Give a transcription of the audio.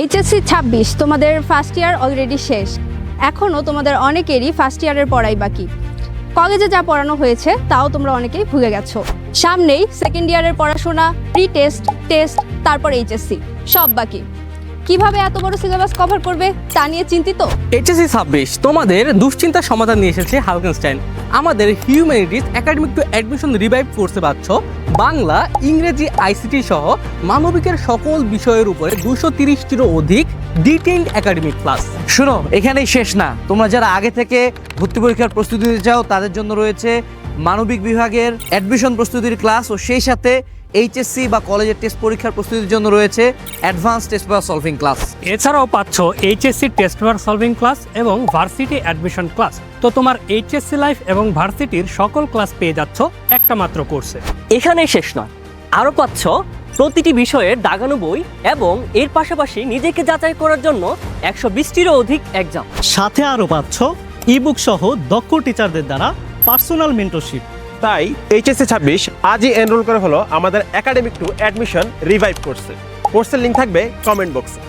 HSC ছাব্বিশ, তোমাদের first year already শেষ। এখনও তোমাদের অনেকেরই ফার্স্ট ইয়ারের পড়াই বাকি। কলেজে যা পড়ানো হয়েছে, তাও তোমরা অনেকেই ভুলে গেছো। সামনেই সেকেন্ড ইয়ারের পড়াশোনা প্রি টেস্ট টেস্ট তারপর এইচএসসি সব বাকি। কীভাবে এত বড় সিলেবাস কভার করবে তা নিয়ে চিন্তিত? এইচএসসি ছাব্বিশ তোমাদের দুশ্চিন্তার সমাধান নিয়ে এসেছে হালকেনস্টাইন। আমাদের humanities academic to admission revive কোর্সে পাচ্ছ বাংলা ইংরেজি আইসিটি সহ মানবিকের সকল বিষয়ের উপরে দুশো তিরিশটিরও অধিক ডিটেইলড একাডেমিক ক্লাস শুনো এখানেই শেষ না। তোমরা যারা আগে থেকে ভর্তি পরীক্ষার প্রস্তুতি নিতে চাও তাদের জন্য রয়েছে মানবিক বিভাগের অ্যাডমিশন প্রস্তুতির ক্লাস ও সেই সাথে এইচএসসি বা কলেজের টেস্ট পরীক্ষার প্রস্তুতির জন্য রয়েছে advance test paper solving class এছাড়াও পাচ্ছ HSC test paper solving class এবং ভার্সিটি অ্যাডমিশন ক্লাস তো তোমার এইচএসসি লাইফ এবং ভার্সিটির সকল ক্লাস পেয়ে যাচ্ছ একটা মাত্র কোর্সে এখানেই শেষ নয়। আরও পাচ্ছ প্রতিটি বিষয়ের দাগানো বই এবং এর পাশাপাশি নিজেকে যাচাই করার জন্য একশো বিশটিরও অধিক এক্সাম সাথে আরও পাচ্ছ ইবুক সহ দক্ষ টিচারদের দ্বারা পার্সোনাল মেন্টরশিপ তাই এইচএসসি ছাব্বিশ আজই এনরোল করা হলো আমাদের একাডেমিক টু অ্যাডমিশন রিভাইভ কোর্সে কোর্সের লিঙ্ক থাকবে কমেন্ট বক্সে